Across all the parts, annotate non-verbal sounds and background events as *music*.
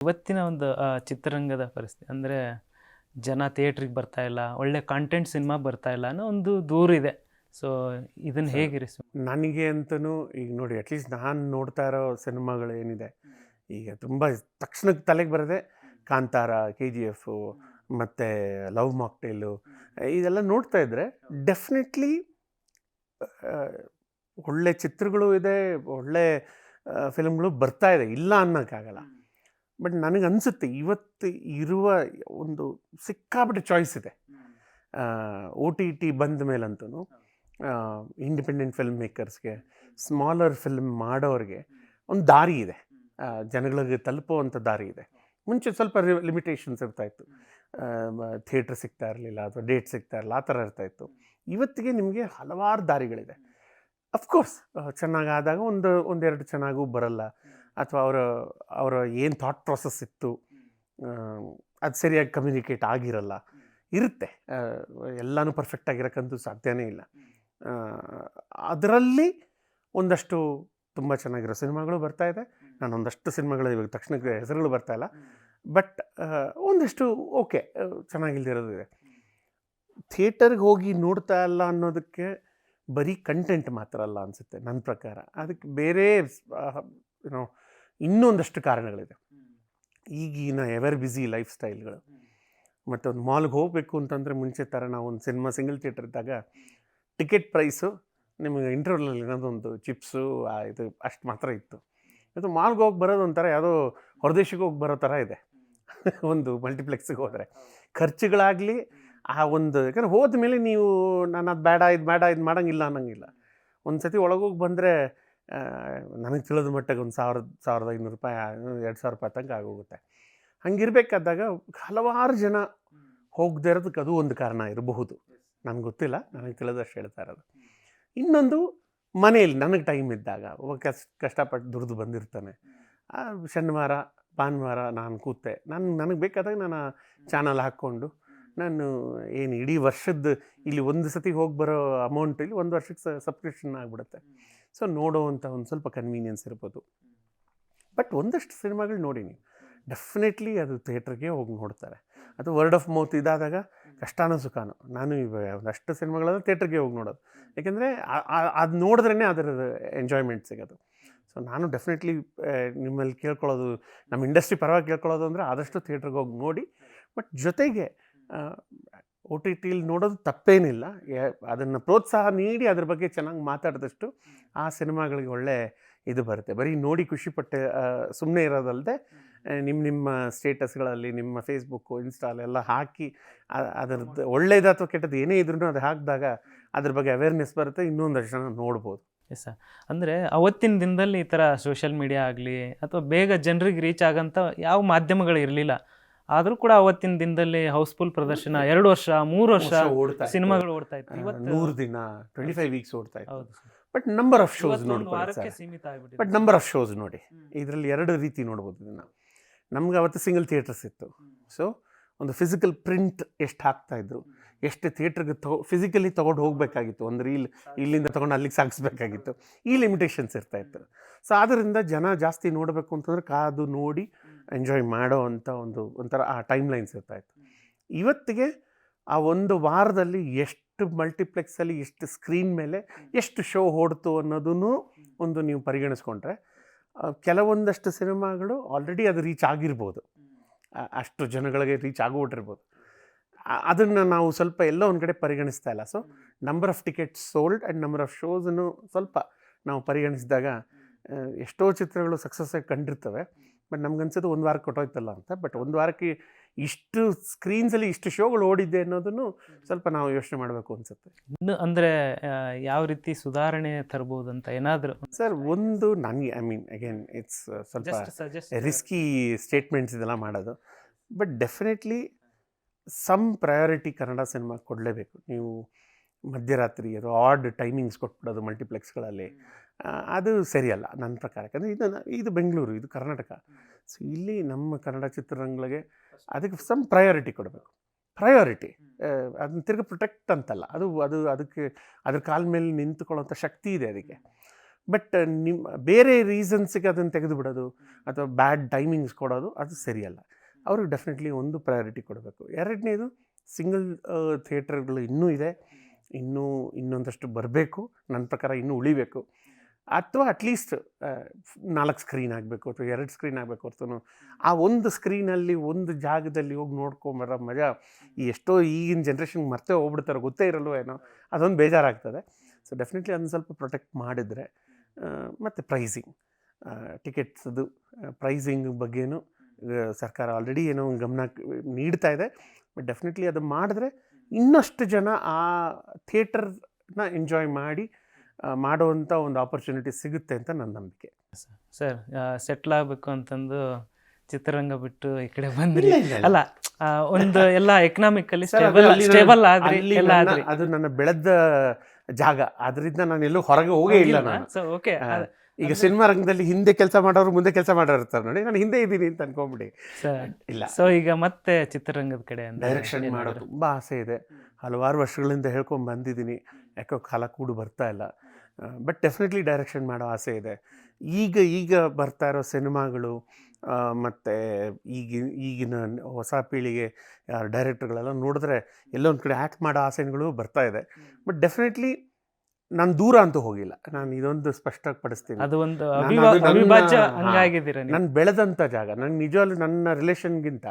ಇವತ್ತಿನ ಒಂದು ಚಿತ್ರರಂಗದ ಪರಿಸ್ಥಿತಿ ಅಂದರೆ ಜನ ಥಿಯೇಟ್ರಿಗೆ ಬರ್ತಾ ಇಲ್ಲ ಒಳ್ಳೆ ಕಾಂಟೆಂಟ್ ಸಿನಿಮಾ ಬರ್ತಾ ಇಲ್ಲ ಅನ್ನೋ ಒಂದು ದೂರಿದೆ ಸೊ ಇದನ್ನು ಹೇಗಿರಿಸು ನನಗೆ ಅಂತಲೂ ಈಗ ನೋಡಿ ಅಟ್ಲೀಸ್ಟ್ ನಾನು ನೋಡ್ತಾ ಇರೋ ಸಿನಿಮಾಗಳು ಏನಿದೆ ಈಗ ತುಂಬ ತಕ್ಷಣಕ್ಕೆ ತಲೆಗೆ ಬರದೆ ಕಾಂತಾರ ಕೆ ಜಿ ಎಫು ಮತ್ತು ಲವ್ ಮಾಕ್ಟೇಲು ಇದೆಲ್ಲ ನೋಡ್ತಾ ಇದ್ದರೆ ಡೆಫಿನೆಟ್ಲಿ ಒಳ್ಳೆ ಚಿತ್ರಗಳು ಇದೆ ಒಳ್ಳೆ ಫಿಲ್ಮ್ಗಳು ಬರ್ತಾ ಇದೆ ಇಲ್ಲ ಅನ್ನೋಕ್ಕಾಗಲ್ಲ. ಬಟ್ ನನಗೆ ಅನಿಸುತ್ತೆ ಇವತ್ತು ಇರುವ ಒಂದು ಸಿಕ್ಕಾಪಟ್ಟೆ ಚಾಯ್ಸ್ ಇದೆ. ಓ ಟಿ ಟಿ ಬಂದ ಮೇಲಂತೂ ಇಂಡಿಪೆಂಡೆಂಟ್ ಫಿಲ್ಮ್ ಮೇಕರ್ಸ್ಗೆ ಸ್ಮಾಲರ್ ಫಿಲ್ಮ್ ಮಾಡೋರಿಗೆ ಒಂದು ದಾರಿ ಇದೆ. ಜನಗಳಿಗೆ ತಲುಪುವಂಥ ದಾರಿ ಇದೆ. ಮುಂಚೆ ಸ್ವಲ್ಪ ಲಿಮಿಟೇಷನ್ಸ್ ಇರ್ತಾಯಿತ್ತು ಥಿಯೇಟ್ರ್ ಸಿಗ್ತಾ ಇರಲಿಲ್ಲ ಅಥವಾ ಡೇಟ್ ಸಿಗ್ತಾ ಇರಲಿಲ್ಲ ಆ ಥರ ಇರ್ತಾಯಿತ್ತು ಇವತ್ತಿಗೆ ನಿಮಗೆ ಹಲವಾರು ದಾರಿಗಳಿದೆ. ಅಫ್ಕೋರ್ಸ್ ಚೆನ್ನಾಗಾದಾಗ ಒಂದು ಒಂದೆರಡು ಚೆನ್ನಾಗೂ ಬರಲ್ಲ. ಅಥವಾ ಅವರ ಅವರ ಏನು ಥಾಟ್ ಪ್ರಾಸೆಸ್ ಇತ್ತು ಅದು ಸರಿಯಾಗಿ ಕಮ್ಯುನಿಕೇಟ್ ಆಗಿರಲ್ಲ. ಇರುತ್ತೆ. ಎಲ್ಲನೂ ಪರ್ಫೆಕ್ಟ್ ಆಗಿರೋಕ್ಕಂತೂ ಸಾಧ್ಯನೇ ಇಲ್ಲ. ಅದರಲ್ಲಿ ಒಂದಷ್ಟು ತುಂಬ ಚೆನ್ನಾಗಿರೋ ಸಿನಿಮಾಗಳು ಬರ್ತಾ ಇದೆ. ನಾನು ಒಂದಷ್ಟು ಸಿನಿಮಾಗಳು ಇವಾಗ ತಕ್ಷಣಕ್ಕೆ ಹೆಸರುಗಳು ಬರ್ತಾ ಇಲ್ಲ. ಬಟ್ ಒಂದಷ್ಟು ಓಕೆ ಚೆನ್ನಾಗಿಲ್ದಿರೋದು ಇದೆ. ಥಿಯೇಟರ್ಗೆ ಹೋಗಿ ನೋಡ್ತಾ ಇಲ್ಲ ಅನ್ನೋದಕ್ಕೆ ಬರೀ ಕಂಟೆಂಟ್ ಮಾತ್ರ ಅಲ್ಲ ಅನಿಸುತ್ತೆ ನನ್ನ ಪ್ರಕಾರ. ಅದಕ್ಕೆ ಬೇರೆ ಏನೋ ಇನ್ನೊಂದಷ್ಟು ಕಾರಣಗಳಿದೆ. ಈಗಿನ ಎವರ್ ಬ್ಯುಸಿ ಲೈಫ್ ಸ್ಟೈಲ್ಗಳು ಮತ್ತು ಒಂದು ಮಾಲ್ಗೆ ಹೋಗಬೇಕು ಅಂತಂದರೆ ಮುಂಚೆ ಥರ ನಾವು ಒಂದು ಸಿನಿಮಾ ಸಿಂಗಲ್ ಥಿಯೇಟರ್ ಇದ್ದಾಗ ಟಿಕೆಟ್ ಪ್ರೈಸು ನಿಮಗೆ ಇಂಟರ್ವಲಲ್ಲಿ ಏನೋದೊಂದು ಚಿಪ್ಸು ಇದು ಅಷ್ಟು ಮಾತ್ರ ಇತ್ತು. ಇದು ಮಾಲ್ಗೆ ಹೋಗಿ ಬರೋದು ಒಂಥರ ಯಾವುದೋ ಹೊರದೇಶಕ್ಕೆ ಹೋಗಿ ಬರೋ ಥರ ಇದೆ. *laughs* ಒಂದು ಮಲ್ಟಿಪ್ಲೆಕ್ಸಿಗೆ ಹೋದರೆ. ಖರ್ಚುಗಳಾಗಲಿ ಆ ಒಂದು ಯಾಕಂದ್ರೆ ಹೋದ ಮೇಲೆ ನೀವು ನಾನು ಅದು ಬೇಡ ಇದು ಬೇಡ ಇದು ಮಾಡೋಂಗಿಲ್ಲ ಅನ್ನೋಂಗಿಲ್ಲ. ಒಂದು ಸತಿ ಒಳಗೋಗಿ ಬಂದರೆ ನನಗೆ ತಿಳಿದ ಮಟ್ಟಿಗೆ ಒಂದು ಸಾವಿರದ ಸಾವಿರದ ಐನೂರು ರೂಪಾಯಿ ಎರಡು ಸಾವಿರ ರೂಪಾಯಿ ತನಕ ಆಗೋಗುತ್ತೆ. ಹಂಗಿರ್ಬೇಕಾದಾಗ ಹಲವಾರು ಜನ ಹೋಗದೇ ಇರೋದಕ್ಕೆ ಅದು ಒಂದು ಕಾರಣ ಇರಬಹುದು. ನನಗೆ ಗೊತ್ತಿಲ್ಲ ನನಗೆ ತಿಳಿದಷ್ಟು ಹೇಳ್ತಾ ಇರೋದು. ಇನ್ನೊಂದು ಮನೆಯಲ್ಲಿ ನನಗೆ ಟೈಮ್ ಇದ್ದಾಗ ಒಬ್ಬ ಕಷ್ಟ ಕಷ್ಟಪಟ್ಟು ದುಡಿದು ಬಂದಿರ್ತಾನೆ. ಶನಿವಾರ ಭಾನುವಾರ ನಾನು ಕೂತೆ. ನಾನು ನನಗೆ ಬೇಕಾದಾಗ ನಾನು ಚಾನಲ್ ಹಾಕ್ಕೊಂಡು ನಾನು ಏನು ಇಡೀ ವರ್ಷದ ಇಲ್ಲಿ ಒಂದು ಸತಿ ಹೋಗಿ ಬರೋ ಅಮೌಂಟ್ ಇಲ್ಲಿ ಒಂದು ವರ್ಷಕ್ಕೆ ಸಬ್ಸ್ಕ್ರಿಪ್ಷನ್ ಆಗಿಬಿಡುತ್ತೆ. ಸೊ ನೋಡೋವಂಥ ಒಂದು ಸ್ವಲ್ಪ ಕನ್ವೀನಿಯನ್ಸ್ ಇರ್ಬೋದು. ಬಟ್ ಒಂದಷ್ಟು ಸಿನಿಮಾಗಳು ನೋಡಿ ನೀವು. ಡೆಫಿನೆಟ್ಲಿ ಅದು ಥಿಯೇಟ್ರಿಗೆ ಹೋಗಿ ನೋಡ್ತಾರೆ. ಅದು ವರ್ಡ್ ಆಫ್ ಮೌತ್ ಇದಾದಾಗ ಕಷ್ಟನೋ ಸುಖಾನು. ನಾನು ಇವ ಒಂದಷ್ಟು ಸಿನಿಮಾಗಳೆಲ್ಲ ಥಿಯೇಟ್ರಿಗೆ ಹೋಗಿ ನೋಡೋದು. ಯಾಕೆಂದರೆ ಅದು ನೋಡಿದ್ರೇ ಅದರ ಎಂಜಾಯ್ಮೆಂಟ್ ಸಿಗೋದು. ಸೊ ನಾನು ಡೆಫಿನೆಟ್ಲಿ ನಿಮ್ಮಲ್ಲಿ ಕೇಳ್ಕೊಳ್ಳೋದು ನಮ್ಮ ಇಂಡಸ್ಟ್ರಿ ಪರವಾಗಿ ಕೇಳ್ಕೊಳ್ಳೋದು ಅಂದರೆ ಆದಷ್ಟು ಥಿಯೇಟ್ರಿಗೆ ಹೋಗಿ ನೋಡಿ. ಬಟ್ ಜೊತೆಗೆ ಒ ಟಿ ಟಿಲಿ ನೋಡೋದು ತಪ್ಪೇನಿಲ್ಲ. ಅದನ್ನು ಪ್ರೋತ್ಸಾಹ ನೀಡಿ ಅದ್ರ ಬಗ್ಗೆ ಚೆನ್ನಾಗಿ ಮಾತಾಡಿದಷ್ಟು ಆ ಸಿನಿಮಾಗಳಿಗೆ ಒಳ್ಳೆ ಇದು ಬರುತ್ತೆ. ಬರೀ ನೋಡಿ ಖುಷಿಪಟ್ಟೆ ಸುಮ್ಮನೆ ಇರೋದಲ್ಲದೆ ನಿಮ್ಮ ನಿಮ್ಮ ಸ್ಟೇಟಸ್ಗಳಲ್ಲಿ ನಿಮ್ಮ ಫೇಸ್ಬುಕ್ಕು ಇನ್ಸ್ಟಾಲೆಲ್ಲ ಹಾಕಿ ಅದರದ್ದು ಒಳ್ಳೇದು ಅಥವಾ ಕೆಟ್ಟದ್ದು ಏನೇ ಇದ್ರೂ ಅದು ಹಾಕಿದಾಗ ಅದ್ರ ಬಗ್ಗೆ ಅವೇರ್ನೆಸ್ ಬರುತ್ತೆ. ಇನ್ನೊಂದಷ್ಟು ಜನ ನೋಡ್ಬೋದು. Yes sir. ಅಂದರೆ ಅವತ್ತಿನ ದಿನದಲ್ಲಿ ಈ ಥರ ಸೋಷಿಯಲ್ ಮೀಡಿಯಾ ಆಗಲಿ ಅಥವಾ ಬೇಗ ಜನರಿಗೆ ರೀಚ್ ಆಗೋಂಥ ಯಾವ ಮಾಧ್ಯಮಗಳು ಇರಲಿಲ್ಲ. ಆದರೂ ಕೂಡ ಅವತ್ತಿನ ದಿನದಲ್ಲಿ ಹೌಸ್ಫುಲ್ ಪ್ರದರ್ಶನ ಎರಡು ವರ್ಷ ಮೂರು ವರ್ಷ ಓಡ್ತಾ. ಸಿನಿಮಾಗಳು ಓಡ್ತಾ ಇತ್ತು. ಇವತ್ತು ನೂರು ದಿನ ಟ್ವೆಂಟಿ ಫೈವ್ ವೀಕ್ಸ್ ಓಡ್ತಾ ಇತ್ತು. ಬಟ್ ನಂಬರ್ ಆಫ್ ಶೋಸ್ ನೋಡ್ಬೋದು ಒಂದು ವಾರಕ್ಕೆ ಸೀಮಿತ ಆಗ್ಬಿಟ್ಟಿದೆ. ಬಟ್ ನಂಬರ್ ಆಫ್ ಶೋಸ್ ನೋಡಿ. ಇದರಲ್ಲಿ ಎರಡು ರೀತಿ ನೋಡ್ಬೋದು ಇದನ್ನು. ನಮ್ಗೆ ಅವತ್ತು ಸಿಂಗಲ್ ಥಿಯೇಟರ್ಸ್ ಇತ್ತು. ಸೊ ಒಂದು ಫಿಸಿಕಲ್ ಪ್ರಿಂಟ್ ಎಷ್ಟು ಹಾಕ್ತಾ ಇದ್ರು ಎಷ್ಟು ಥಿಯೇಟ್ರಿಗೆ ತಗೋ ಫಿಸಿಕಲಿ ತೊಗೊಂಡು ಹೋಗಬೇಕಾಗಿತ್ತು. ಒಂದು ರೀಲ್ ಇಲ್ಲಿಂದ ತೊಗೊಂಡು ಅಲ್ಲಿಗೆ ಸಾಗಿಸ್ಬೇಕಾಗಿತ್ತು ಈ ಲಿಮಿಟೇಷನ್ಸ್ ಇರ್ತಾ ಇತ್ತು. ಸೊ ಆದ್ದರಿಂದ ಜನ ಜಾಸ್ತಿ ನೋಡಬೇಕು ಅಂತಂದ್ರೆ ಕಾದು ನೋಡಿ ಎಂಜಾಯ್ ಮಾಡೋ ಅಂಥ ಒಂದು ಒಂಥರ ಆ ಟೈಮ್ ಲೈನ್ಸ್ ಇರ್ತಾ ಇತ್ತು ಇವತ್ತಿಗೆ ಆ ಒಂದು ವಾರದಲ್ಲಿ ಎಷ್ಟು ಮಲ್ಟಿಪ್ಲೆಕ್ಸಲ್ಲಿ ಎಷ್ಟು ಸ್ಕ್ರೀನ್ ಮೇಲೆ ಎಷ್ಟು ಶೋ ಹೊಡ್ತು ಅನ್ನೋದನ್ನು ಒಂದು ನೀವು ಪರಿಗಣಿಸ್ಕೊಂಡ್ರೆ ಕೆಲವೊಂದಷ್ಟು ಸಿನಿಮಾಗಳು ಆಲ್ರೆಡಿ ಅದು ರೀಚ್ ಆಗಿರ್ಬೋದು. ಅಷ್ಟು ಜನಗಳಿಗೆ ರೀಚ್ ಆಗೋಗಿರ್ಬೋದು ಅದನ್ನು ನಾವು ಸ್ವಲ್ಪ ಎಲ್ಲೋ ಒಂದು ಕಡೆ ಪರಿಗಣಿಸ್ತಾ ಇಲ್ಲ. So number of tickets sold and number of ಶೋಸನ್ನು ಸ್ವಲ್ಪ ನಾವು ಪರಿಗಣಿಸಿದಾಗ ಎಷ್ಟೋ ಚಿತ್ರಗಳು ಸಕ್ಸಸ್ಸಾಗಿ ಆಗಿ ಕಂಡಿರ್ತವೆ. ಬಟ್ ನಮ್ಗನ್ಸೋದು ಒಂದು ವಾರಕ್ಕೆ ಕೊಟ್ಟೋಯ್ತಲ್ಲ ಅಂತ. ಬಟ್ ಒಂದು ವಾರಕ್ಕೆ ಇಷ್ಟು ಸ್ಕ್ರೀನ್ಸಲ್ಲಿ ಇಷ್ಟು ಶೋಗಳು ಓಡಿದ್ದೆ ಅನ್ನೋದನ್ನು ಸ್ವಲ್ಪ ನಾವು ಯೋಚನೆ ಮಾಡಬೇಕು ಅನ್ಸುತ್ತೆ. ಇನ್ನು ಅಂದರೆ ಯಾವ ರೀತಿ ಸುಧಾರಣೆ ತರ್ಬೋದು ಅಂತ ಏನಾದರೂ ಸರ್ ಒಂದು ನನಗೆ ಐ ಮೀನ್ ಅಗೇನ್ ಇಟ್ಸ್ ಸ್ವಲ್ಪ ರಿಸ್ಕಿ ಸ್ಟೇಟ್ಮೆಂಟ್ಸ್ ಇದೆಲ್ಲ ಮಾಡೋದು. But definitely some priority Kannada cinema ಕೊಡಲೇಬೇಕು. ನೀವು ಮಧ್ಯರಾತ್ರಿ ಅದು ಆಡ್ ಟೈಮಿಂಗ್ಸ್ ಕೊಟ್ಬಿಡೋದು ಮಲ್ಟಿಪ್ಲೆಕ್ಸ್ಗಳಲ್ಲಿ ಅದು ಸರಿಯಲ್ಲ ನನ್ನ ಪ್ರಕಾರ. ಯಾಕಂದರೆ ಇದು ಇದು ಬೆಂಗಳೂರು ಇದು ಕರ್ನಾಟಕ. ಸೊ ಇಲ್ಲಿ ನಮ್ಮ ಕನ್ನಡ ಚಿತ್ರರಂಗಗಳಿಗೆ ಅದಕ್ಕೆ ಸಮ್ ಪ್ರಯಾರಿಟಿ ಕೊಡಬೇಕು. ಪ್ರಯಾರಿಟಿ ಅದನ್ನ ತಿರ್ಗಿ ಪ್ರೊಟೆಕ್ಟ್ ಅಂತಲ್ಲ. ಅದು ಅದು ಅದಕ್ಕೆ ಅದ್ರ ಕಾಲ ಮೇಲೆ ನಿಂತುಕೊಳ್ಳೋಂಥ ಶಕ್ತಿ ಇದೆ ಅದಕ್ಕೆ. ಬಟ್ ನಿಮ್ಮ ಬೇರೆ ರೀಸನ್ಸಿಗೆ ಅದನ್ನು ತೆಗೆದುಬಿಡೋದು ಅಥವಾ ಬ್ಯಾಡ್ ಟೈಮಿಂಗ್ಸ್ ಕೊಡೋದು ಅದು ಸರಿಯಲ್ಲ. ಅವ್ರಿಗೆ ಡೆಫಿನೆಟ್ಲಿ ಒಂದು ಪ್ರಯಾರಿಟಿ ಕೊಡಬೇಕು. ಎರಡನೇದು ಸಿಂಗಲ್ ಥಿಯೇಟರ್ಗಳು ಇನ್ನೂ ಇದೆ. ಇನ್ನೂ ಇನ್ನೊಂದಷ್ಟು ಬರಬೇಕು. ನನ್ನ ಪ್ರಕಾರ ಇನ್ನೂ ಉಳಿಬೇಕು. ಅಥವಾ ಅಟ್ಲೀಸ್ಟ್ ನಾಲ್ಕು ಸ್ಕ್ರೀನ್ ಆಗಬೇಕು ಅಥವಾ ಎರಡು ಸ್ಕ್ರೀನ್ ಆಗಬೇಕು ಹೊರತು ಆ ಒಂದು ಸ್ಕ್ರೀನಲ್ಲಿ ಒಂದು ಜಾಗದಲ್ಲಿ ಹೋಗಿ ನೋಡ್ಕೊಂಬರೋ ಮಜಾ ಎಷ್ಟೋ ಈಗಿನ ಜನ್ರೇಷನ್ಗೆ ಮರ್ತೇ ಹೋಗ್ಬಿಡ್ತಾರೆ ಗೊತ್ತೇ ಇರಲ್ವೋ ಏನೋ. ಅದೊಂದು ಬೇಜಾರಾಗ್ತದೆ. ಸೊ ಡೆಫಿನೆಟ್ಲಿ ಅದನ್ನು ಸ್ವಲ್ಪ ಪ್ರೊಟೆಕ್ಟ್ ಮಾಡಿದರೆ ಮತ್ತು ಪ್ರೈಸಿಂಗ್ ಟಿಕೆಟ್ಸ್ದು ಪ್ರೈಸಿಂಗ್ ಬಗ್ಗೆನೂ ಸರ್ಕಾರ ಆಲ್ರೆಡಿ ಏನೋ ಒಂದು ಗಮನ ನೀಡ್ತಾ ಇದೆ. ಬಟ್ ಡೆಫಿನೆಟ್ಲಿ ಅದು ಮಾಡಿದ್ರೆ ಇನ್ನಷ್ಟು ಜನ ಆ ಥಿಯೇಟರ್ನ ಎಂಜಾಯ್ ಮಾಡಿ ಮಾಡುವಂಥ ಒಂದು ಆಪರ್ಚುನಿಟಿ ಸಿಗುತ್ತೆ ಅಂತ ನನ್ನ ನಂಬಿಕೆ. ಸರ್ ಸೆಟ್ಲ್ ಆಗಬೇಕು ಅಂತಂದು ಚಿತ್ರರಂಗ ಬಿಟ್ಟು ಈ ಕಡೆ ಬಂದ್ರಿ. ಅಲ್ಲ ಒಂದು *laughs* ಎಲ್ಲ ಎಕನಾಮಿಕಲಿ ಸ್ಟೇಬಲ್ ಆದ್ರಿ ಅದು ನನ್ನ ಬೆಳೆದ ಜಾಗ. ಅದರಿಂದ ನಾನು ಎಲ್ಲೂ ಹೊರಗೆ ಹೋಗೇ ಇಲ್ಲ ನಾನು. ಓಕೆ ಈಗ ಸಿನಿಮಾ ರಂಗದಲ್ಲಿ ಹಿಂದೆ ಕೆಲಸ ಮಾಡೋರು ಮುಂದೆ ಕೆಲಸ ಮಾಡೋರು ಇರ್ತಾರೆ ನೋಡಿ. ನಾನು ಹಿಂದೆ ಇದ್ದೀನಿ ಅಂತ ಅನ್ಕೊಂಬಿಡಿ. ಇಲ್ಲ. ಸೊ ಈಗ ಮತ್ತೆ ಚಿತ್ರರಂಗದ ಕಡೆ ಡೈರೆಕ್ಷನ್ ಮಾಡೋ? ತುಂಬ ಆಸೆ ಇದೆ. ಹಲವಾರು ವರ್ಷಗಳಿಂದ ಹೇಳ್ಕೊಂಡು ಬಂದಿದ್ದೀನಿ. ಯಾಕೋ ಕಾಲ ಕೂಡು ಬರ್ತಾ ಇಲ್ಲ. ಬಟ್ ಡೆಫಿನೆಟ್ಲಿ ಡೈರೆಕ್ಷನ್ ಮಾಡೋ ಆಸೆ ಇದೆ. ಈಗ ಈಗ ಬರ್ತಾ ಇರೋ ಸಿನಿಮಾಗಳು ಮತ್ತು ಈಗ ಈಗಿನ ಹೊಸ ಪೀಳಿಗೆ ಡೈರೆಕ್ಟರ್ಗಳೆಲ್ಲ ನೋಡಿದ್ರೆ ಎಲ್ಲೊಂದು ಕಡೆ ಆ್ಯಕ್ಟ್ ಮಾಡೋ ಆಸೆಗಳು ಬರ್ತಾ ಇದೆ. ಬಟ್ ಡೆಫಿನೆಟ್ಲಿ ನಾನು ದೂರ ಅಂತೂ ಹೋಗಿಲ್ಲ. ನಾನು ಇದೊಂದು ಸ್ಪಷ್ಟವಾಗಿ ಪಡಿಸ್ತೀನಿ ಅದು ಒಂದು ನಾನು ಬೆಳೆದಂಥ ಜಾಗ ನನ್ನ ನಿಜವಾಗ್ಲೂ ನನ್ನ ರಿಲೇಷನ್ಗಿಂತ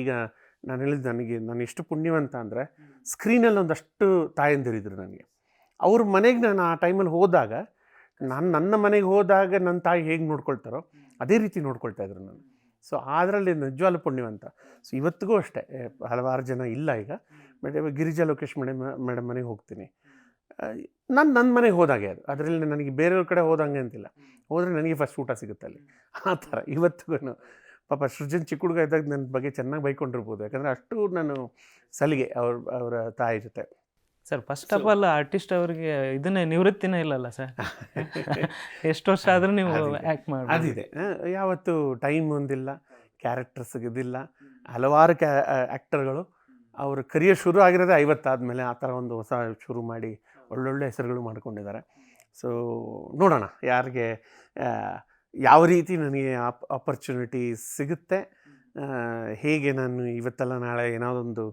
ಈಗ ನಾನು ಹೇಳಿದ್ದು ನನಗೆ ನಾನು ಎಷ್ಟು ಪುಣ್ಯವಂತ ಅಂದರೆ ಸ್ಕ್ರೀನಲ್ಲಿ ಒಂದಷ್ಟು ತಾಯಂದಿರಿದ್ರು ನನಗೆ. ಅವ್ರ ಮನೆಗೆ ನಾನು ಆ ಟೈಮಲ್ಲಿ ಹೋದಾಗ, ನಾನು ನನ್ನ ಮನೆಗೆ ಹೋದಾಗ ನನ್ನ ತಾಯಿ ಹೇಗೆ ನೋಡ್ಕೊಳ್ತಾರೋ, ಅದೇ ರೀತಿ ನೋಡ್ಕೊಳ್ತಾ ಇದ್ರು ನಾನು. ಸೊ ಅದರಲ್ಲಿ ನಿಜವಾಲ ಪುಣ್ಯವಂತ. ಸೊ ಇವತ್ತಿಗೂ ಅಷ್ಟೇ ಹಲವಾರು ಜನ ಇಲ್ಲ ಈಗ. ಇವಾಗ ಗಿರಿಜಾ ಲೋಕೇಶ್ ಮೇಡಮ್ ಮೇಡಮ್ ಮನೆಗೆ ಹೋಗ್ತೀನಿ. ನಾನು ನನ್ನ ಮನೆಗೆ ಹೋದಾಗೆ ಅದು. ಅದರಲ್ಲಿ ನನಗೆ ಬೇರೆಯವ್ರ ಕಡೆ ಹೋದಂಗೆ ಅಂತಿಲ್ಲ. ಹೋದರೆ ನನಗೆ ಫಸ್ಟ್ ಊಟ ಸಿಗುತ್ತೆ ಅಲ್ಲಿ. ಆ ಥರ ಇವತ್ತಿಗೂ ಪಾಪ ಸೃಜನ್ ಚಿಕ್ಕ ಹುಡುಗ ಇದ್ದಾಗ ನನ್ನ ಬಗ್ಗೆ ಚೆನ್ನಾಗಿ ಬೈಕೊಂಡಿರ್ಬೋದು. ಯಾಕಂದರೆ ಅಷ್ಟು ನಾನು ಸಲಿಗೆ ಅವ್ರ, ಅವರ ತಾಯಿ ಜೊತೆ. Sir first of all artist ಅವರಿಗೆ ಇದನ್ನೇ ನಿವೃತ್ತಿನೇ ಇಲ್ಲಲ್ಲ ಸರ್ *laughs* ಎಷ್ಟು ವರ್ಷ ಆದರೂ ನೀವು ಆ್ಯಕ್ಟ್ ಮಾಡಿ ಅದಿದೆ. ಯಾವತ್ತು ಟೈಮ್ ಒಂದಿಲ್ಲ ಕ್ಯಾರೆಕ್ಟರ್ಸ್ ಇದಿಲ್ಲ. ಹಲವಾರು ಕ್ಯಾ ಆ್ಯಕ್ಟರ್ಗಳು ಅವ್ರ ಕರಿಯರ್ ಶುರು ಆಗಿರೋದೇ ಐವತ್ತಾದಮೇಲೆ ಆ ಥರ ಒಂದು ಹೊಸ ಶುರು ಮಾಡಿ ಒಳ್ಳೊಳ್ಳೆ ಹೆಸರುಗಳು ಮಾಡ್ಕೊಂಡಿದ್ದಾರೆ. ಸೊ ನೋಡೋಣ ಯಾರಿಗೆ ಯಾವ ರೀತಿ ನನಗೆ ಆಪ್ ಆಪರ್ಚುನಿಟಿ ಸಿಗುತ್ತೆ. ಹೇಗೆ ನಾನು ಇವತ್ತೆಲ್ಲ ನಾಳೆ ಏನಾದೊಂದು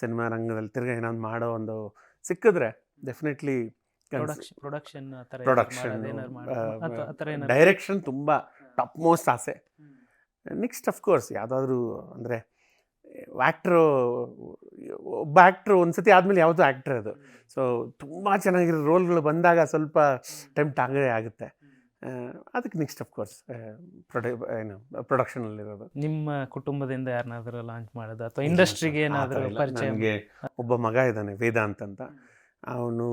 ಸಿನಿಮಾ ರಂಗದಲ್ಲಿ ತಿರ್ಗಾ ಏನಾದ್ರು ಮಾಡೋ ಒಂದು ಸಿಕ್ಕಿದ್ರೆ ಡೆಫಿನೆಟ್ಲಿ ಪ್ರೊಡಕ್ಷನ್ ಪ್ರೊಡಕ್ಷನ್ ಡೈರೆಕ್ಷನ್ ತುಂಬ ಟಾಪ್ ಮೋಸ್ಟ್ ಆಸೆ. ನೆಕ್ಸ್ಟ್ ಅಫ್ಕೋರ್ಸ್ ಯಾವುದಾದ್ರೂ ಅಂದರೆ ಆ್ಯಕ್ಟ್ರು ಒಬ್ಬ ಆ್ಯಕ್ಟ್ರು ಒಂದು ಸತಿ ಆದಮೇಲೆ ಯಾವುದೋ ಆ್ಯಕ್ಟ್ರ್ ಅದು. ಸೊ ತುಂಬ ಚೆನ್ನಾಗಿರೋ ರೋಲ್ಗಳು ಬಂದಾಗ ಸ್ವಲ್ಪ ಟೆಂಪ್ಟ್ ಆಗೇ ಆಗುತ್ತೆ. ಅದಕ್ಕೆ ನೆಕ್ಸ್ಟ್ ಅಫ್ಕೋರ್ಸ್ ಪ್ರೊಡ ಏನು ಪ್ರೊಡಕ್ಷನಲ್ಲಿರೋದು ನಿಮ್ಮ ಕುಟುಂಬದಿಂದ ಯಾರನ್ನಾದ್ರೂ ಲಾಂಚ್ ಮಾಡೋದು ಅಥವಾ ಇಂಡಸ್ಟ್ರಿಗೆ ಏನಾದರೂ ನನಗೆ ಒಬ್ಬ ಮಗ ಇದ್ದಾನೆ ವೇದಾಂತ್ ಅಂತ ಅವನು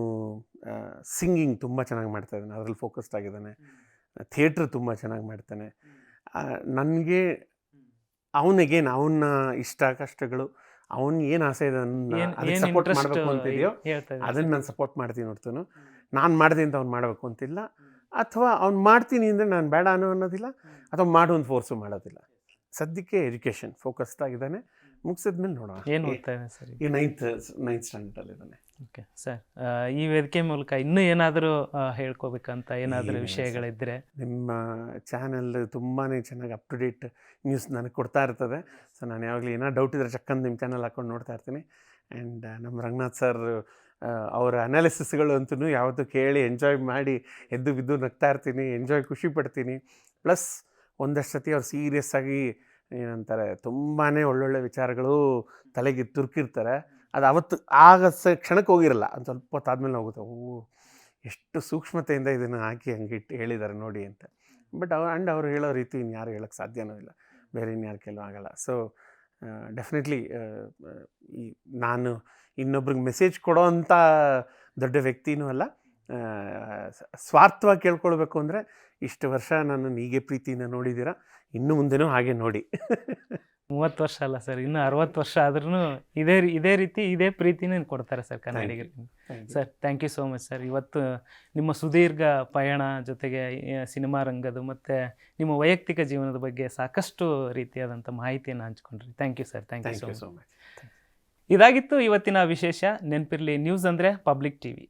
ಸಿಂಗಿಂಗ್ ತುಂಬ ಚೆನ್ನಾಗಿ ಮಾಡ್ತಾ ಇದ್ದಾನೆ. ಅದರಲ್ಲಿ ಫೋಕಸ್ಡ್ ಆಗಿದ್ದಾನೆ. ಥಿಯೇಟ್ರ್ ತುಂಬ ಚೆನ್ನಾಗಿ ಮಾಡ್ತಾನೆ. ನನಗೆ ಅವನಿಗೆ ಅವನ ಇಷ್ಟ ಕಷ್ಟಗಳು ಅವನ್ ಏನು ಆಸೆ ಇದೆ ಅದನ್ನ ಸಪೋರ್ಟ್ ಮಾಡಬೇಕು ಅಂತಿದೆಯೋ ಅದನ್ನು ನಾನು ಸಪೋರ್ಟ್ ಮಾಡ್ತೀನಿ ನೋಡ್ತಾನು. ನಾನು ಮಾಡಿದೆ ಅಂತ ಅವ್ನು ಮಾಡಬೇಕು ಅಂತಿಲ್ಲ. ಅಥವಾ ಅವ್ನು ಮಾಡ್ತೀನಿ ಅಂದರೆ ನಾನು ಬೇಡ ಅನ್ನೋ ಅನ್ನೋದಿಲ್ಲ ಅಥವಾ ಮಾಡು ಅಂತ ಫೋರ್ಸು ಮಾಡೋದಿಲ್ಲ. ಸದ್ಯಕ್ಕೆ ಎಜುಕೇಷನ್ ಫೋಕಸ್ಡ್ ಆಗಿದ್ದಾನೆ. ಮುಗಿಸಿದ್ಮೇಲೆ ನೋಡೋಣ. ಏನು ಓದ್ತಾ ಇದೆ ಸರ್ ಈ ನೈನ್ತ್ ನೈನ್ತ್ ಸ್ಟ್ಯಾಂಡರ್ಡಲ್ಲಿದ್ದಾನೆ ಓಕೆ ಸರ್ ಈ ವೇದಿಕೆ ಮೂಲಕ ಇನ್ನೂ ಏನಾದರೂ ಹೇಳ್ಕೋಬೇಕಂತ ಏನಾದರೂ ವಿಷಯಗಳಿದ್ದರೆ. ನಿಮ್ಮ ಚಾನೆಲ್ ತುಂಬಾ ಚೆನ್ನಾಗಿ ಅಪ್ ಟು ಡೇಟ್ ನ್ಯೂಸ್ ನನಗೆ ಕೊಡ್ತಾ ಇರ್ತದೆ. ಸೊ ನಾನು ಯಾವಾಗಲೂ ಏನೋ ಡೌಟ್ ಇದ್ದರೆ ಚಕ್ಕಂದು ನಿಮ್ಮ ಚಾನಲ್ ಹಾಕೊಂಡು ನೋಡ್ತಾ ಇರ್ತೀನಿ. ಆ್ಯಂಡ್ ನಮ್ಮ ರಂಗನಾಥ್ ಸರ್ ಅವರ ಅನಾಲಿಸಿಸ್ಗಳು ಅಂತೂ ಯಾವತ್ತೂ ಕೇಳಿ ಎಂಜಾಯ್ ಮಾಡಿ ಎದ್ದು ಬಿದ್ದು ನಗ್ತಾ ಇರ್ತೀನಿ ಎಂಜಾಯ್ ಖುಷಿ ಪಡ್ತೀನಿ. ಪ್ಲಸ್ ಒಂದಷ್ಟು ಸತಿ ಅವ್ರು ಸೀರಿಯಸ್ ಆಗಿ ಏನಂತಾರೆ ತುಂಬಾ ಒಳ್ಳೊಳ್ಳೆ ವಿಚಾರಗಳು ತಲೆಗೆ ತುರ್ಕಿರ್ತಾರೆ. ಅದು ಅವತ್ತು ಆಗ ಸ ಕ್ಷಣಕ್ಕೆ ಹೋಗಿರಲ್ಲ, ಒಂದು ಸ್ವಲ್ಪ ಹೊತ್ತಾದ್ಮೇಲೆ ಹೋಗುತ್ತೆ. ಓ, ಎಷ್ಟು ಸೂಕ್ಷ್ಮತೆಯಿಂದ ಇದನ್ನು ಹಾಕಿ ಹಂಗೆ ಇಟ್ಟು ಹೇಳಿದ್ದಾರೆ ನೋಡಿ ಅಂತ. ಬಟ್ ಅವ್ರು ಆ್ಯಂಡ್ ಅವ್ರು ಹೇಳೋ ರೀತಿ ಇನ್ಯಾರು ಹೇಳೋಕ್ಕೆ ಸಾಧ್ಯನೂ ಇಲ್ಲ. ಬೇರೆ ಇನ್ಯಾರು ಕೆಲವು ಆಗಲ್ಲ ಸೊ ಡೆಫಿನೆಟ್ಲಿ ನಾನು ಇನ್ನೊಬ್ರಿಗೆ ಮೆಸೇಜ್ ಕೊಡೋ ಅಂಥ ದೊಡ್ಡ ವ್ಯಕ್ತಿನೂ ಅಲ್ಲ. ಸ್ವಾರ್ಥವಾಗಿ ಕೇಳ್ಕೊಳ್ಬೇಕು ಅಂದರೆ ಇಷ್ಟು ವರ್ಷ ನಾನು ಹೀಗೆ ಪ್ರೀತಿಯಿಂದ ನೋಡಿದ್ದೀರಾ, ಇನ್ನು ಮುಂದೆನೂ ಹಾಗೆ ನೋಡಿ. *laughs* ಮೂವತ್ತು ವರ್ಷ ಅಲ್ಲ ಸರ್ ಇನ್ನು ಅರವತ್ತು ವರ್ಷ ಆದ್ರೂ ಇದೇ ಇದೇ ರೀತಿ ಇದೇ ಪ್ರೀತಿನೇ ಕೊಡ್ತಾರೆ ಸರ್ ಕನ್ನಡಿಗರಿಗೆ. Sir thank you so much sir ಇವತ್ತು ನಿಮ್ಮ ಸುದೀರ್ಘ ಪಯಣ ಜೊತೆಗೆ ಸಿನಿಮಾ ರಂಗದ ಮತ್ತು ನಿಮ್ಮ ವೈಯಕ್ತಿಕ ಜೀವನದ ಬಗ್ಗೆ ಸಾಕಷ್ಟು ರೀತಿಯಾದಂಥ ಮಾಹಿತಿಯನ್ನು ಹಂಚ್ಕೊಂಡ್ರಿ. Thank you sir thank you so so much so much ಇದಾಗಿತ್ತು ಇವತ್ತಿನ ವಿಶೇಷ ನೆನಪಿರಲಿ ನ್ಯೂಸ್ ಅಂದರೆ ಪಬ್ಲಿಕ್ ಟಿವಿ.